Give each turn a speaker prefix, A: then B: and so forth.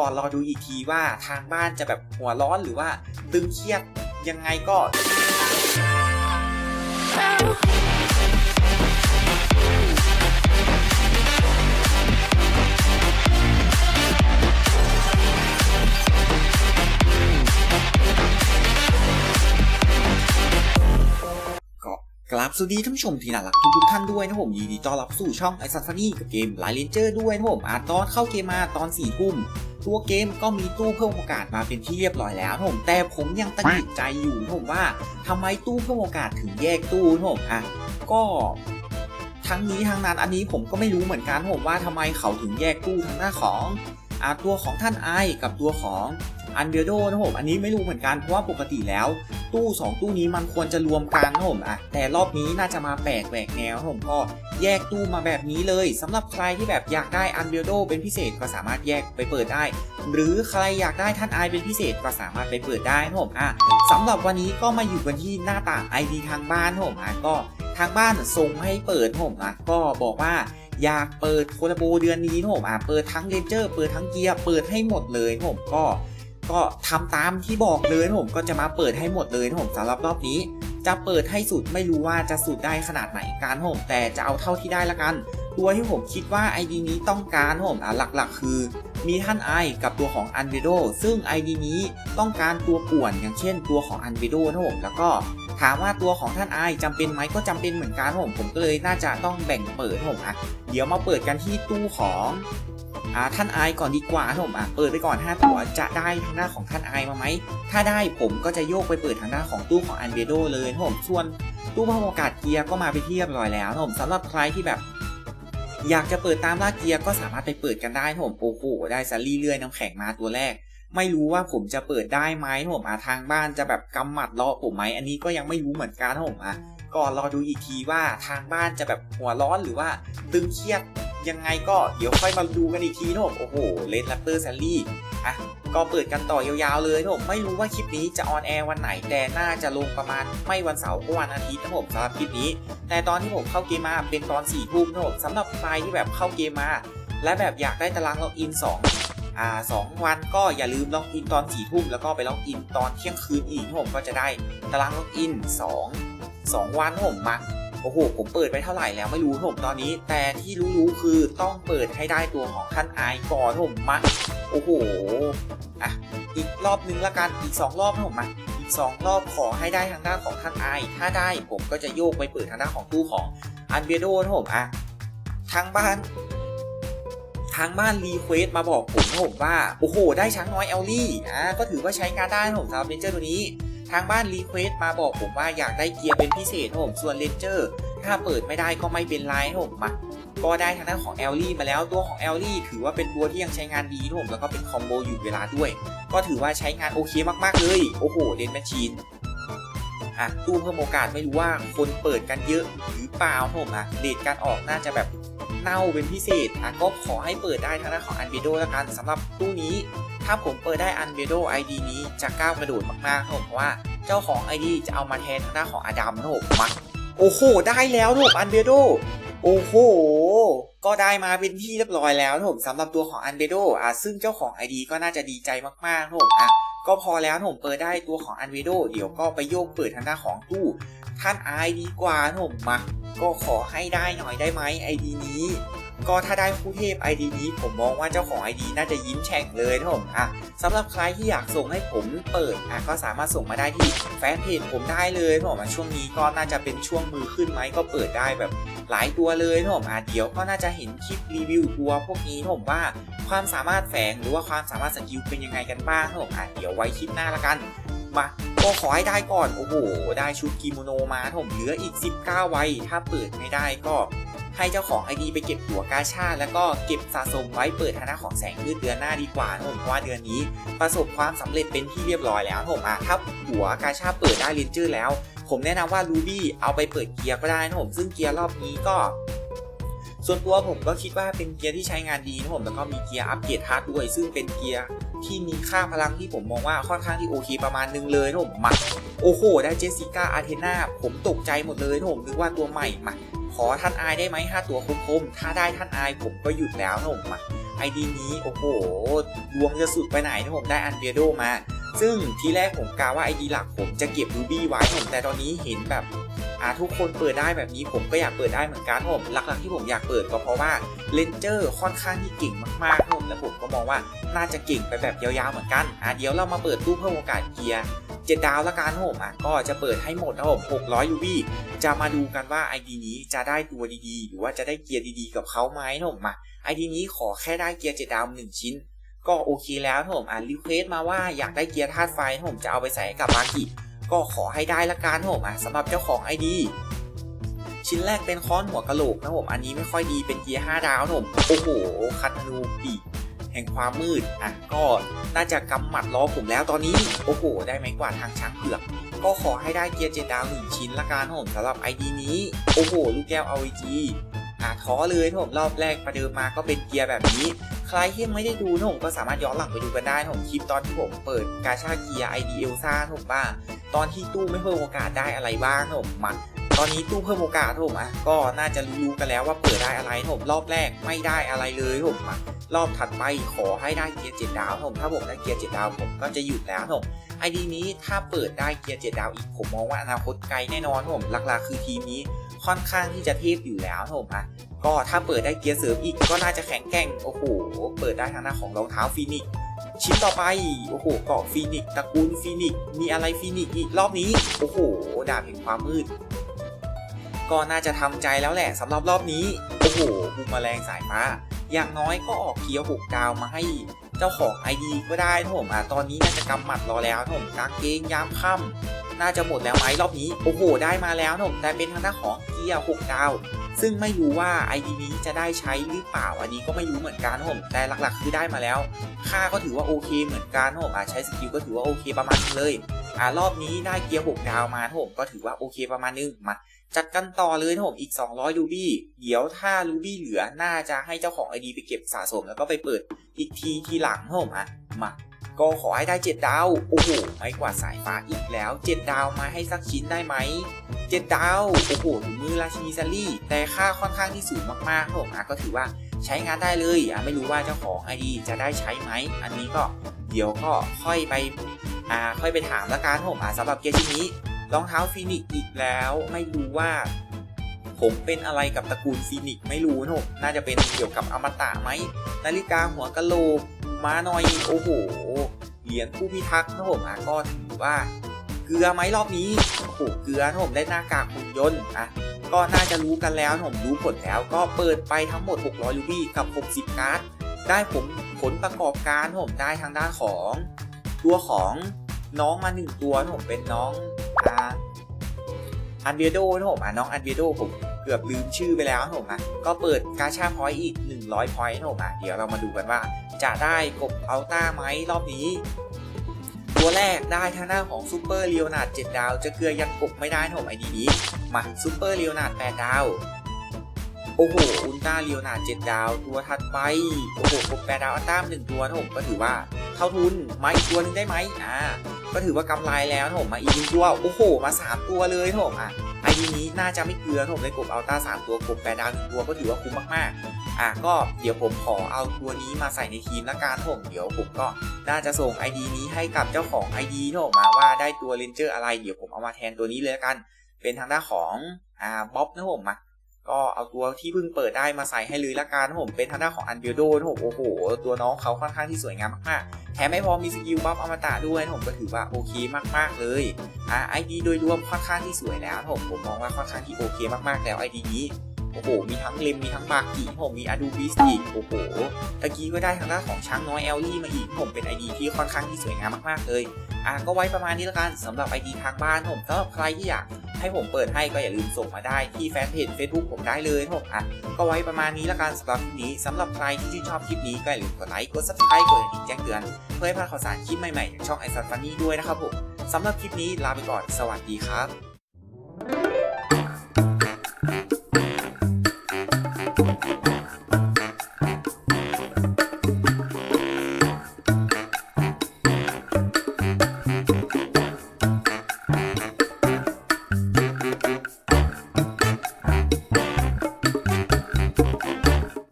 A: ก่อนรอดูอีกทีว่าทางบ้านจะแบบหัวร้อนหรือว่าตึงเครียดยังไงก็ กราบสวัสดีท่านผู้ชมที่น่ารักทุกทุกท่านด้วยนะผมยินดีต้อนรับสู่ช่องไอซัฟฟานี่กับเกมไลเลนเจอร์ด้วยนะผมอาตอนเข้าเกมมาตอน4ี่ทุ่มตัวเกมก็มีตู้เพิ่มโอกาสมาเป็นที่เรียบร้อยแล้วนะผมแต่ผมยังตังหิดใจอยู่นะผมว่าทำไมตู้เพิ่มโอกาสถึงแยกตู้นะผมอะก็ทั้งนี้ทั้งนั้นอันนี้ผมก็ไม่รู้เหมือนกันนะผมว่าทำไมเขาถึงแยกตู้ทางหน้าของอะตัวของท่านไอกับตัวของอันเบโดนะผมอันนี้ไม่รู้เหมือนกันเพราะว่าปกติแล้ว ตู้ 2 ตู้นี้มันควรจะรวมกันนะผมอะแต่รอบนี้น่าจะมาแปลกแหวกแนวนะผมก็แยกตู้มาแบบนี้เลยสำหรับใครที่แบบอยากได้อันเบลโดเป็นพิเศษก็สามารถแยกไปเปิดได้ หรือใครอยากได้ท่านไอเป็นพิเศษก็สามารถไปเปิดได้นะผมอะสำหรับวันนี้ก็มาอยู่กันที่หน้าต่าง ID ทางบ้านนะผมอะก็ทางบ้านส่งให้เปิดนะผมอะก็บอกว่าอยากเปิดโคลาโบเดือนนี้นะผมอะเปิดทั้งเรนเจอร์เปิดทั้งเกียร์เปิดให้หมดเลยผมก็ ก็ทำตามที่บอกเลยผมก็จะมาเปิดให้หมดเลยนะผมสำหรับรอบนี้ จะเปิดให้สุดไม่รู้ว่าจะสุดได้ขนาดไหนการผมแต่จะเอาเท่าที่ได้ละกัน ตัวที่ผมคิดว่า ID นี้ต้องการนะผมอะหลักๆ คือ มีท่านไอกับตัวของอันเวโดซึ่ง ID นี้ต้องการตัวป่วนอย่างเช่น ตัวของอันเวโดนะผมแล้วก็ถามว่าตัวของท่านไอจำเป็นไหมก็จำเป็นเหมือนกันผมผมก็เลยน่าจะต้องแบ่งเปิดนะผมอะเดี๋ยวมาเปิดกันที่ตู้ของ อ่าท่านไอก่อนดีกว่าครับผมอะเปิดไปก่อน 5 ตัวจะได้ทางหน้าของท่านไอมาไหม ถ้าได้ผมก็จะโยกไปเปิดทางหน้าของตู้ของอันเบโดเลยครับผมส่วนตู้พิ่มโอกาสเกียร์ก็มาไปนที่เรียบร้อยแล้วครับผมสำหรับใครที่แบบ อยากจะเปิดตามล่าเกียร์ก็สามารถไปเปิดกันได้ครับผมโอ้โหได้ซัลลี่เลื่อยน้ำแข็งมาตัวแรก ไม่รู้ว่าผมจะเปิดได้ไหมครับผมอะทางบ้านจะแบบกำหมัดรอผมไหมอันนี้ก็ยังไม่รู้เหมือนกันครับผมอะก่อนรอดูอีกทีว่าทางบ้านจะแบบหัวร้อนหรือว่าตึงเครียด ยังไงก็เดี๋ยวค่อยมาดูกันอีกทีนะผมโอ้โหเลดแรปเตอร์แซลลี่อะก็เปิดกันต่อยาวๆเลยนะผมไม่รู้ว่าคลิปนี้จะออนแอร์วันไหนแต่น่าจะลงประมาณไม่วันเสาร์ก็วันอาทิตย์นะผมสำหรับคลิปนี้ แต่ตอนที่ผมเข้าเกมมาเป็นตอน4ี่ทุ่มนะผมสำหรับใครที่แบบเข้าเกมมา และแบบอยากได้ตารางล็อกอิน 2อ่าสองวันก็อย่าลืมล็อกอินตอน4ี่ทุ่มแล้วก็ไปล็อกอินตอนเที่ยงคืนอีกนะผมก็จะได้ตารางล็อกอิน 2 2 วันนะผมมา โอ้โห ผมเปิดไปเท่าไหร่แล้วไม่รู้นะผมตอนนี้ แต่ที่รู้ๆคือต้องเปิดให้ได้ตัวของท่านไอก่อนนะผมมาโอ้โหอะอีกรอบนึงละกันอีก 2 รอบนะผมมาอีก 2 รอบขอให้ได้ทางด้านของท่านไอถ้าได้ผมก็จะโยกไปเปิดทางด้านของตู้ของอันเบโดนะผมอะทางบ้านทางบ้านรีเควสมาบอกผมนะผมว่า โอ้โห ได้ช้างน้อยเอลลี่อะก็ถือว่าใช้การได้นะผมสำหรับเรนเจอร์ตัวนี้ ทางบ้านรีเควสมาบอกผมว่าอยากได้เกียร์เป็นพิเศษนะผมส่วนเลนเจอร์ถ้าเปิดไม่ได้ก็ไม่เป็นไรนะผมมาก็ได้ทางด้านของแอลลี่มาแล้วตัวของแอลลี่ถือว่าเป็นตัวที่ยังใช้งานดีนะผมแล้วก็เป็นคอมโบอยู่เวลาด้วย ก็ถือว่าใช้งานโอเคมากๆเลย โอ้โหเดนแมชชีน อะตู้เพิ่มโอกาสไม่รู้ว่าคนเปิดกันเยอะหรือเปล่าผมอะเดทการออกน่าจะแบบเน่าเป็นพิเศษอะก็ขอให้เปิดได้ทางด้านของอันเบโดแล้วกันสำหรับตู้นี้ ถ้าผมเปิดได้อันเบโด ID นี้จะก้าวกระโดดมากๆผมเพราะว่าเจ้าของ ID จะเอามาแทนทางด้านของอดัมนะผมมาโอ้โห ได้แล้วนะผมอันเบโดโอ้โห ก็ได้มาเป็นที่เรียบร้อยแล้วนะผมสำหรับตัวของอันเบโดอะซึ่งเจ้าของ ID ก็น่าจะดีใจมากๆนะผมอะ ก็พอแล้วผมเปิดได้ตัวของอันเบโดเดี๋ยวก็ไปโยกเปิดทางด้านของตู้ท่านไอดีกว่าผมมาก็ขอให้ได้หน่อยได้ไหม ID นี้ก็ถ้าได้ผู้เทพ ID นี้ผมมองว่าเจ้าของ ID น่าจะยิ้มแฉ่งเลยนะผมอะสำหรับใครที่อยากส่งให้ผมเปิดอะก็สามารถส่งมาได้ที่แฟนเพจผมได้เลยนะผมช่วงนี้ก็น่าจะเป็นช่วงมือขึ้นไหมก็เปิดได้แบบ หลายตัวเลยนะผมอะเดี๋ยวก็น่าจะเห็นคลิปรีวิวตัวพวกนี้นะผมว่าความสามารถแฝงหรือว่าความสามารถสกิลเป็นยังไงกันบ้างนะผมอะเดี๋ยวไว้คลิปหน้าละกันมาก็ขอให้ได้ก่อนโอ้โหได้ชุดกิโมโนมาผมเหลืออีก 19 ไว้ถ้าเปิดไม่ได้ก็ให้เจ้าของไอดีไปเก็บหัวกาชาแล้วก็เก็บสะสมไว้เปิดฐานะของแสงยืดเดือนหน้าดีกว่านะผมเพราะว่าเดือนนี้ ประสบความสำเร็จเป็นที่เรียบร้อยแล้วนะผมอะถ้าหัวกาชาเปิดได้เลนเจอร์แล้ว ผมแนะนำว่ารูบี้เอาไปเปิดเกียร์ก็ได้นะผมซึ่งเกียร์รอบนี้ก็ ส่วนตัวผมก็คิดว่าเป็นเกียร์ที่ใช้งานดีนะผมแล้วก็มีเกียร์อัปเกรดฮาร์ดด้วย ซึ่งเป็นเกียร์ที่มีค่าพลังที่ผมมองว่าค่อนข้างที่โอเคประมาณนึงเลยนะผมมาโอ้โห ได้เจสสิก้าอาเทนาผมตกใจหมดเลยนะผมนึกว่าตัวใหม่มาขอท่านอายได้ไหมห้าตัวคมๆถ้าได้ท่านอายผมก็หยุดแล้วนะผมมาไอดีนี้โอ้โหดวงจะสุดไปไหนนะผมได้อันเบียโดมา ซึ่งทีแรกผมกาว่าไอดีหลักผมจะเก็บรูบี้ไว้ผมแต่ตอนนี้เห็นแบบอ่าทุกคนเปิดได้แบบนี้ผมก็อยากเปิดได้เหมือนกันผมหลักๆที่ผมอยากเปิดก็เพราะว่าเลนเจอร์ค่อนข้างที่เก่งมากๆผมและผมก็มองว่าน่าจะเก่งไปแบบยาวๆเหมือนกันอ่าเดี๋ยวเรามาเปิดตู้เพิ่มโอกาสเกียร์เจ็ดดาวละกันผมอะก็จะเปิดให้หมดนะผม600ยูบี้จะมาดูกันว่าไอดีนี้จะได้ตัวดีๆ หรือว่าจะได้เกียร์ดีๆ กับเขาไหมนะผมมาไอดีนี้ขอแค่ได้เกียร์เจ็ดดาวหนึ่งชิ้น ก็โอเคแล้วผมอ่านรีเควสมาว่าอยากได้เกียร์ธาตุไฟนะผมจะเอาไปใส่กับบากิก็ขอให้ได้ละกันผมอะสำหรับเจ้าของ ID ชิ้นแรกเป็นค้อนหัวกะโหลกนะผมอันนี้ไม่ค่อยดีเป็นเกียร์5ดาวนะผมโอ้โหคันธนูปีกแห่งความมืดอะก็น่าจะกำหมัดล้อผมแล้วตอนนี้โอ้โห ได้ไหมกว่าทางช้างเผือกก็ขอให้ได้เกียร์เจ็ดดาวหนึ่งชิ้นละกันผมสำหรับ ID นี้ โอ้โห ลูกแก้ว AVG อะท้อเลยนผมรอบแรกประเดิมมาก็เป็นเกียร์แบบนี้ ใครที่ยังไม่ได้ดูนะผมก็สามารถย้อนหลังไปดูกันได้นะผมคลิปตอนที่ผมเปิดกาชาเกียร์ ID เอลซ่าผมว่าตอนที่ตู้ไม่เพิ่มโอกาสได้อะไรบ้างนะผมมาตอนนี้ตู้เพิ่มโอกาสผมอะก็น่าจะรู้กันแล้วว่าเปิดได้อะไรนะผมรอบแรกไม่ได้อะไรเลยผมมารอบถัดไปขอให้ได้เกียร์เจ็ดดาวผมถ้าผมได้เกียร์เจ็ดดาวผมก็จะหยุดแล้วผมไอดีนี้ถ้าเปิดได้เกียร์เจ็ดดาวอีกผมมองว่าอนาคตไกลแน่นอนผมหลักๆคือทีมนี้ ค่อนข้างที่จะเทพอยู่แล้วนะผมอะก็ถ้าเปิดได้เกียร์เสริมอีกก็น่าจะแข็งแกร่งโอ้โหเปิดได้ทางหน้าของรองเท้าฟีนิกชิ้นต่อไปโอ้โหเกาะฟีนิกตระกูลฟีนิกมีอะไรฟีนิกอีกรอบนี้โอ้โหดาบแห่งความมืด ก็น่าจะทำใจแล้วแหละสำหรับรอบนี้โอ้โหบูมแมลงสายฟ้าอย่างน้อยก็ออกเกียร์หกดาวมาให้ เจ้าของ ID ก็ได้นะผมอะตอนนี้น่าจะกำหมัดรอแล้วนะผมกางเกงยามค่ำน่าจะหมดแล้วไหมรอบนี้โอ้โห ได้มาแล้วนะผมแต่เป็นทางด้านของเกียร์หกดาวซึ่งไม่รู้ว่า ID นี้จะได้ใช้หรือเปล่าอันนี้ก็ไม่รู้เหมือนกันผมแต่หลักๆ คือได้มาแล้ว ค่าก็ถือว่าโอเคเหมือนกันผมอะใช้สกิลก็ถือว่าโอเคประมาณนึงเลยอ่ารอบนี้ได้เกียร์ 6 ดาวมาผมก็ถือว่าโอเคประมาณนึงมา จัดกันต่อเลยนะผมอีก 200รูบี้เดี๋ยวถ้ารูบี้เหลือน่าจะให้เจ้าของ ID ไปเก็บสะสมแล้วก็ไปเปิดอีกทีทีหลังนะผมอะมาก็ขอให้ได้ 7 ดาว โอ้โห ไม่กว่าสายฟ้าอีกแล้ว 7 ดาวมาให้สักชิ้นได้ไหมเจ็ดาว โอ้โหถุงมือราชินีซารี่ แต่ค่าค่อนข้างที่สูงมากๆครับผมอะก็ถือว่าใช้งานได้เลยอะไม่รู้ว่าเจ้าของ ID จะได้ใช้ไหม อันนี้ก็เดี๋ยวก็ค่อยไป อ่า ค่อยไปถามละกันผมอะสำหรับเกียร์ชิ้นนี้ รองเท้าฟีนิกอีกแล้วไม่รู้ว่าผมเป็นอะไรกับตระกูลฟีนิกไม่รู้นะน่าจะเป็นเกี่ยวกับอมตะไหม นาฬิกาหัวกะโหลกมาหน่อยโอ้โห เหรียญผู้พิทักษ์นะผมอะก็ถือว่า เกลือไหมรอบนี้โอ้โหเกลือนะผมได้หน้ากากหุ่นยนต์อะก็น่าจะรู้กันแล้วผมรู้ผลแล้ว ก็เปิดไปทั้งหมด 600 ลูบี้กับ 60 การ์ด ได้ผมผลประกอบการผมได้ทางด้านของ ตัวของน้องมาหนึ่งตัวนะผมเป็นน้องอ อันเบียโดนะผมอะน้องอันเบียโดผมเกือบลืมชื่อไปแล้วนะผมอะก็เปิดกาชาพอยต์อีก 100พอยต์นะผมอะเดี๋ยวเรามาดูกันว่า จะได้กบอัลต้าไหมรอบนี้ ตัวแรกได้ทางหน้าของซูเปอร์เลียวนาด7ดดาว จะเกลือยันกบไม่ได้นะผมไอดีนี้มาซูเปอร์เลียวนาด8ดดาวโอ้โห อุลตร้าเลียวนาด7ดดาว ตัวถัดไป โอ้โหกบ8ดดาวอัลต้ามหนึ่งตัวนะผมก็ถือว่า เท่าทุนมาอีกตัวหนึงได้ไหมอ่า ก็ถือว่ากำไรแล้วผมมาอีกหนึ่งตัวโอ้โห มา 3 ตัวเลยผมอะไอดีนี้น่าจะไม่เกลือนะผมได้กบอัลต้า3ตัวกบ8ดาวหนึ่งตัวก็ถือว่าคุ้มมากๆ อะก็เดี๋ยวผมขอเอาตัวนี้มาใส่ในทีมละกันผมเดี๋ยวผมก็น่าจะส่ง ID นี้ให้กับเจ้าของ ID นะผมมาว่าได้ตัวเลนเจอร์อะไร เดี๋ยวผมเอามาแทนตัวนี้เลยละกัน เป็นทางด้านของอ่าบ๊อบนะผมมา ก็เอาตัวที่เพิ่งเปิดได้มาใส่ให้เลยละกันผมเป็นทางด้านของอันเบลโดนะผมโอ้โห ตัวน้องเขาค่อนข้างที่สวยงามมากๆแถมไม่พอมีสกิลบัฟอมตะด้วยผมก็ถือว่าโอเคมากๆเลยอ่าไอดีโดยรวมค่อนข้างที่สวยแล้วผมผมมองว่าค่อนข้างที่โอเคมากๆแล้วไอดีนี้โอ้โห มีทั้งเลมมีทั้งบากิผมมีอะดูบิสอีกโอ้โห ตะกี้ก็ได้ทางด้านของช้างน้อยแอลลี่มาอีกผมเป็นไอดีที่ค่อนข้างที่สวยงามมากๆเลย อะก็ไว้ประมาณนี้ละกันสำหรับไอดีทางบ้านผมสำหรับใครที่อยาก ให้ผมเปิดให้ก็อย่าลืมส่งมาได้ที่แฟนเพจ Facebook ผมได้เลยผมอะก็ไว้ประมาณนี้ละกันสำหรับคลิปนี้สำหรับใครที่ชื่นชอบคลิปนี้ก็อย่าลืมกดไลค์กด subscribe กดกระดิ่งแจ้งเตือนเพื่อให้พลาดข่าวสารคลิปใหม่ๆจากช่องไอซันฟันนี่ด้วยนะครับผมสำหรับคลิปนี้ลาไปก่อนสวัสดีครับ